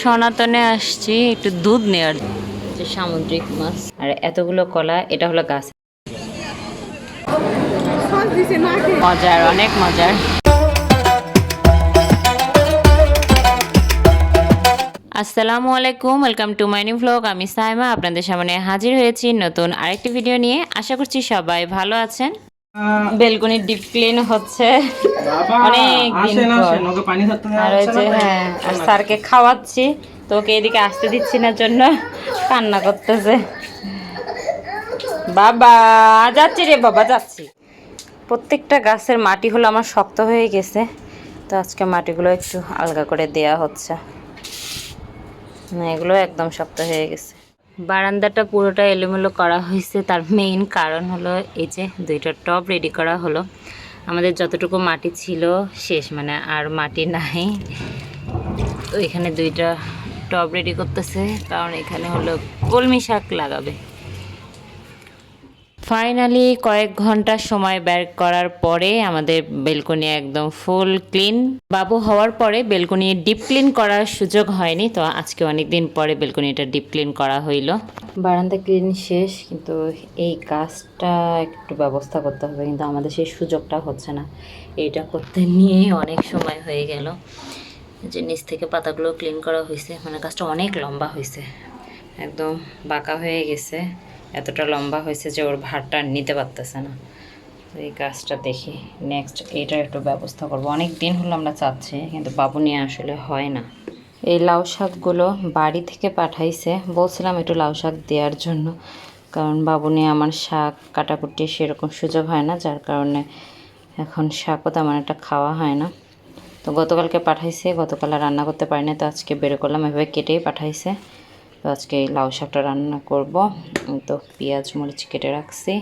সনাতনে আসছি একটু দুধ নেওয়ার। যে সামুদ্রিক মাছ। আর এতগুলো কলা এটা হলো গাছ। মজার অনেক মজার। আসসালামু আলাইকুম welcome to my new vlog আমি সাইমা আপনাদের সামনে হাজির হয়েছি নতুন আরেকটি ভিডিও নিয়ে। আশা করছি সবাই ভালো আছেন। বেলকনির ডিপ ক্লিন হচ্ছে। অনেক দিন আর ওই যে হ্যাঁ আর স্যারকে খাওয়াচ্ছি। তো ওকে এদিকে আসতে দিচ্ছি না জন্য কান্না করতেছে। বাবা যাচ্ছি রে বাবা যাচ্ছি। প্রত্যেকটা গাছের মাটি হলো আমার শক্ত হয়ে গেছে। তো আজকে মাটিগুলো একটু আলগা করে দেয়া হচ্ছে। এগুলো একদম শক্ত হয়ে গেছে। বারান্দাটা পুরোটা এলোমেলো করা হয়েছে। তার মেইন কারণ হলো এই যে দুইটা টব রেডি করা হলো। আমাদের যতটুকু মাটি ছিল শেষ মানে আর মাটি নাই। ওইখানে দুইটা টব রেডি করতেছে। কারণ এখানে হলো কলমি শাক লাগাবে। ফাইনালি কয়েক ঘণ্টা সময় বের করার পরে আমাদের বেলকনি একদম ফুল ক্লিন বাবু হওয়ার পরে বেলকনি ডিপ ক্লিন করার সুযোগ হয়নি, তো আজকে অনেক দিন পরে বেলকনিটা ডিপ ক্লিন করা হইল। বারান্দা ক্লিন শেষ, কিন্তু এই কাজটা একটু ব্যবস্থা করতে হবে, কিন্তু আমাদের সেই সুযোগটা হচ্ছে না। এইটা করতে নিয়ে অনেক সময় হয়ে গেল। যে নিচ থেকে পাতাগুলো ক্লিন করা হয়েছে মানে কাজটা অনেক লম্বা হয়েছে একদম বাঁকা হয়ে গেছে। এতটা লম্বা হয়েছে যে ওর ভারটা নিতে পারতেছে না। তো এই কাজটা দেখি। নেক্সট এটার একটু ব্যবস্থা করব। অনেক দিন হলো আমরা চাচ্ছি, কিন্তু বাবু নিয়ে আসলে হয় না। এই লাউ শাকগুলো বাড়ি থেকে পাঠাইছে। বলছিলাম একটু লাউ শাক দেওয়ার জন্য, কারণ বাবু নিয়ে আমার শাক কাটাকুটি সেরকম সুযোগ হয় না, যার কারণে এখন শাকও তেমন একটা খাওয়া হয় না। তো গতকালকে পাঠাইছে, গতকাল রান্না করতে পারিনি, তো আজকে বের করলাম। এভাবে কেটেই পাঠাইছে। তো আজকে এই লাউ শাকটা রান্না করব। তো পেঁয়াজ, মরিচ কেটে রাখছি।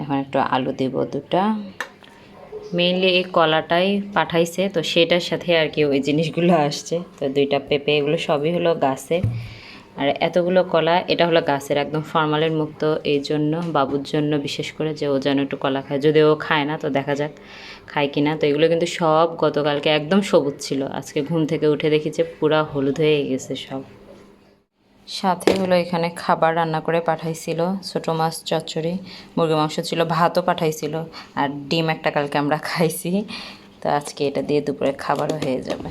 এখন একটু আলু দেব দুটা। মেইনলি এই কলাটাই পাঠাইছে, তো সেটার সাথে আর কি ওই জিনিসগুলো আসছে। তো দুইটা পেঁপে, এগুলো সবই হলো গাছে। আর এতগুলো কলা, এটা হলো গাছের একদম ফর্মালের মুক্ত, এই জন্য, বাবুর জন্য বিশেষ করে যে ও যেন একটু কলা খায়। যদি ও খায় না, তো দেখা যাক খায় কিনা তো এগুলো কিন্তু সব গতকালকে একদম সবুজ ছিল। আজকে ঘুম থেকে উঠে দেখি যে পুরা হলুদ হয়ে গেছে সব। সাথে হলো এখানে খাবার রান্না করে পাঠাইছিল, ছোটো মাছ, চচ্চড়ি মুরগি মাংস ছিল, ভাতও পাঠাইছিল আর ডিম একটা কালকে আমরা খাইছি। তো আজকে এটা দিয়ে দুপুরে খাবারও হয়ে যাবে।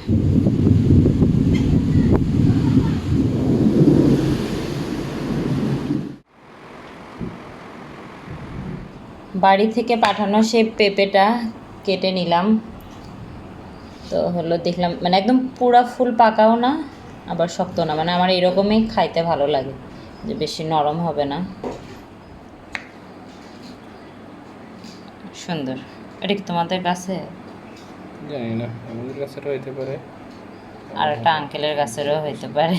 বাড়ি থেকে পাঠানো সেই পেঁপেটা কেটে নিলাম। তো হলো দেখলাম মানে একদম পুরা ফুল পাকাও না আবার শক্ত না মানে আমার এরকমই খাইতে ভালো লাগে যে বেশি নরম হবে না। সুন্দর। এটা কি তোমাদের কাছে জানি না আমাদের কাছে হইতে পারে। আর একটা আঙ্কেলের গাছেরও হইতে পারে।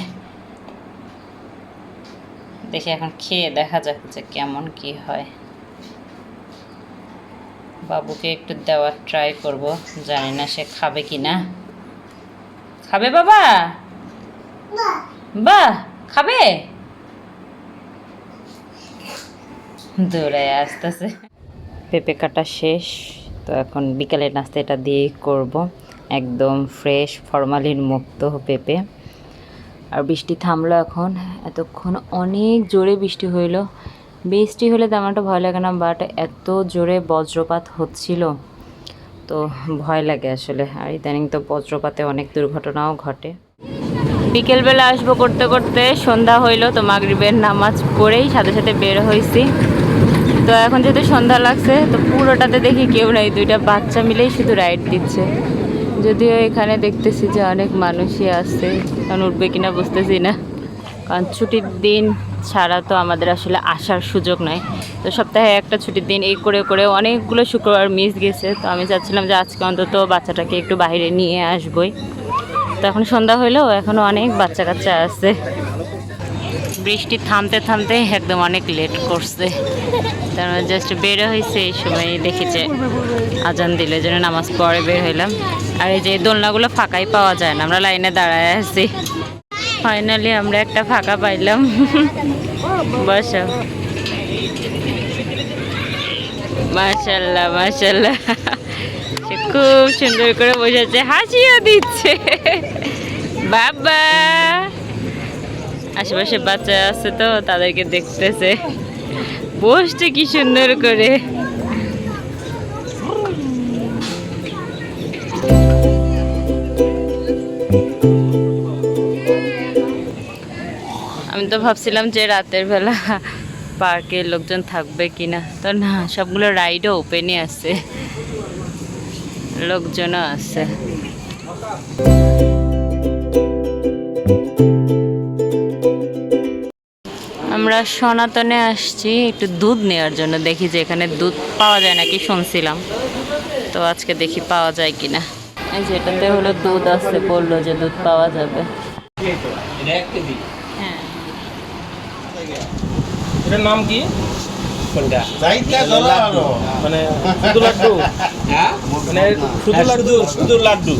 দেখি এখন খেয়ে দেখা যাক যে কেমন কি হয়। বাবুকে একটু দেওয়ার ট্রাই করব জানি না সে খাবে কি না খাবে বাবা? বাহ, খাবে? দৌড়ায় আসতেছে। পেঁপে কাটা শেষ, তো এখন বিকালের নাস্তা এটা দিয়েই করব। একদম ফ্রেশ ফরমালিন মুক্ত পেঁপে। আর বৃষ্টি থামলো এখন, এতক্ষণ অনেক জোরে বৃষ্টি হইল। বৃষ্টি হলে তেমন একটা ভয় লাগে না বাট এত জোরে বজ্রপাত হচ্ছিল, তো ভয় লাগে আসলে। আর ইদানিং তো বজ্রপাতে অনেক দুর্ঘটনাও ঘটে। বিকেলবেলা আসব করতে করতে, সন্ধ্যা হইল তো মাগরিবের নামাজ পড়েই সাথে সাথে বের হয়েছি তো এখন যেহেতু সন্ধ্যা লাগছে, তো পুরোটাতে দেখি কেউ নাই, দুইটা বাচ্চা মিলেই শুধু রাইড দিচ্ছে। যদিও এখানে দেখতেছি যে অনেক মানুষই আসছে কারণ উঠবে কিনা বুঝতেছি না। কারণ ছুটির দিন ছাড়া তো আমাদের আসলে আসার সুযোগ নাই। তো সপ্তাহে একটা ছুটির দিন এই করে করে অনেকগুলো শুক্রবার মিস গেছে, তো আমি চাচ্ছিলাম যে আজকে অন্তত বাচ্চাটাকে একটু বাইরে নিয়ে আসবই। তো এখন সন্ধ্যা হইলেও এখনও অনেক বাচ্চা কাচ্চা আছে। বৃষ্টি থামতে থামতে একদম অনেক লেট করছে। তার জাস্ট বের হয়েছে এই সময় দেখেছে আজান দিলে যেন নামাজ পড়ে বের হইলাম। আর এই যে দোলনাগুলো ফাঁকাই পাওয়া যায় না, আমরা লাইনে দাঁড়ায় আছি। ফাইনালি আমরা একটা ফাঁকা পাইলাম। বসো মাশাল্লাহ মাশাল্লাহ। খুব সুন্দর করে বসেছে হাসিও দিচ্ছে। বাবা! আশেপাশে বাচ্চা আছে তো, তাদেরকে দেখতেছে। বসছে কি সুন্দর করে। আমি তো ভাবছিলাম যে রাতের বেলা পার্কে লোকজন থাকবে কিনা। তো না, সবগুলো রাইডও ওপেনই আছে। লোকজনও আছে। সনাতনে আসছি একটু দুধ নেওয়ার জন্য। দেখি যে এখানে দুধ পাওয়া যায় নাকি শুনছিলাম। তো আজকে দেখি পাওয়া যায় কিনা। এই যে এটাতে হলো দুধ আসতে বলল যে দুধ পাওয়া যাবে। হ্যাঁ। এটার নাম কি? কোনটা? মানে শুধু লাড্ডু? হ্যাঁ? মানে শুধু লাড্ডু শুধু লাড্ডু।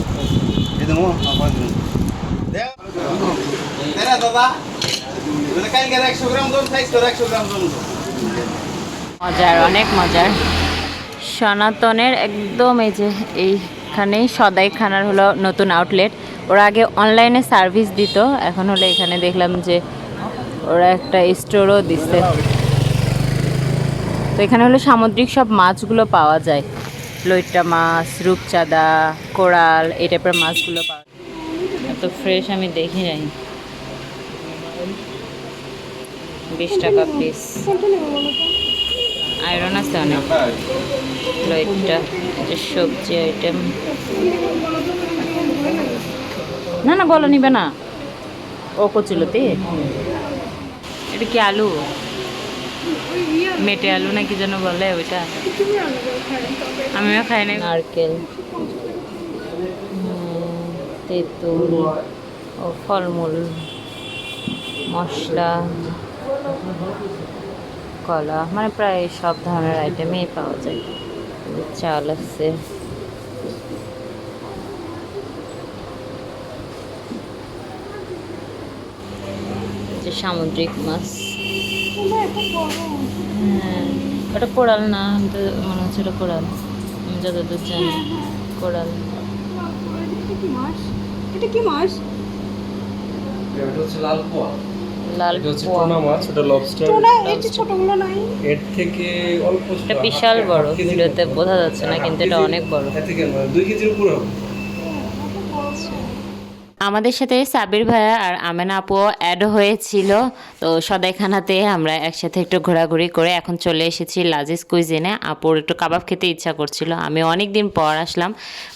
দাদা মজার, অনেক মজার। সনাতনের একদম এই যে এইখানেই সদাই খানার হলো নতুন আউটলেট ওরা আগে অনলাইনে সার্ভিস দিত, এখন হলো এখানে দেখলাম যে ওরা একটা স্টোরও দিচ্ছে তো এখানে হলো সামুদ্রিক সব মাছগুলো পাওয়া যায়। লইট্টা মাছ, রূপচাঁদা, কোরাল, এই টাইপের মাছগুলো পাওয়া যায়। এত ফ্রেশ আমি দেখি নাই। বিশ টাকা পিস আয়রন আছে অনেক। লইটটা সবজি আইটেম না না বলো নিবে না। ও কচুলতি? এটা কি আলু? মেটে আলু না কি যেন বলে ওইটা। আমিও খাই না নারকেল। তেঁতুল। ও ফলমূল। মশলা। কলা মানে প্রায় সব ধরনের আইটেমই পাওয়া যায়। চাল আছে। সামুদ্রিক মাছ। হ্যাঁ ওটা কোড়াল না তো মনে হচ্ছে ওটা কোড়াল আমি যতদূর জানি কোড়াল এটা কি মাছ? এটা কি মাছ? এটা হচ্ছে লাল পোয়া লাল এটা হচ্ছে পোয়া। টোনা মাছ এটা লবস্টার টোনা এই যে ছোটগুলো নাই। এর থেকে অল্প এটা বিশাল বড় ভিডিওতে বোঝা যাচ্ছে না কিন্তু এটা অনেক বড়। এর থেকে মানে দুই কেজির উপরে হবে। আমাদের সাথে সাবির ভাইয়া আর আমেনা আপুও অ্যাড হয়েছিল। তো সদাইখানাতে আমরা একসাথে একটু ঘোরাঘুরি করে এখন চলে এসেছি লাজিজ কুইজিনে। আপুর একটু কাবাব খেতে ইচ্ছা করছিল। আমি অনেক দিন পর আসলাম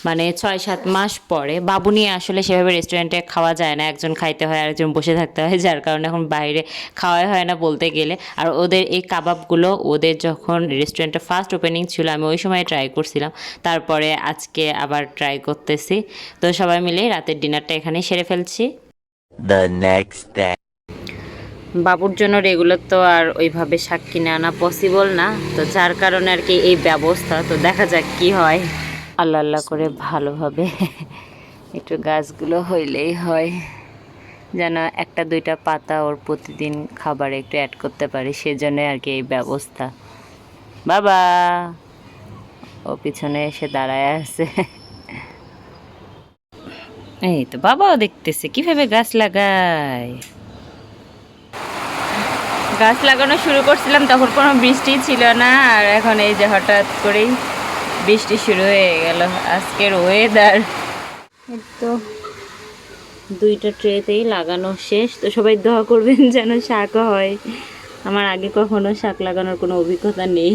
মানে ছয় সাত মাস পরে। বাবু নিয়ে আসলে সেভাবে রেস্টুরেন্টে খাওয়া যায় না। একজন খাইতে হয়, আরেকজন বসে থাকতে হয়, যার কারণে এখন বাইরে খাওয়াই হয় না বলতে গেলে। আর ওদের এই কাবাবগুলো, ওদের যখন রেস্টুরেন্টটা ফার্স্ট ওপেনিং ছিল, আমি ওই সময় ট্রাই করছিলাম। তারপরে আজকে আবার ট্রাই করতেছি। তো সবাই মিলে রাতের ডিনারটা এখানে সেরে ফেলছি. বাবুর জন্য রেগুলার তো আর ওইভাবে শাক কিনে আনা পসিবল না। তো যার কারণে আর কি এই ব্যবস্থা। তো দেখা যাক কি হয়। আল্লাহ আল্লাহ করে ভালোভাবে একটু গাছগুলো হইলেই হয়। যেন একটা দুইটা পাতা ওর প্রতিদিন খাবারে একটু অ্যাড করতে পারি। সেজন্য আর কি এই ব্যবস্থা। বাবা! ও পিছনে এসে দাঁড়ায় আছে। এই তো বাবাও দেখতেছে কীভাবে গাছ লাগায়? গাছ লাগানো শুরু করছিলাম তখন কোনো বৃষ্টি ছিল না আর এখন এই যে হঠাৎ করেই বৃষ্টি শুরু হয়ে গেল আজকের ওয়েদার তো দুইটা ট্রেতেই লাগানো শেষ তো সবাই দোয়া করবেন যেন শাক হয়। আমার আগে কখনো শাক লাগানোর কোনো অভিজ্ঞতা নেই।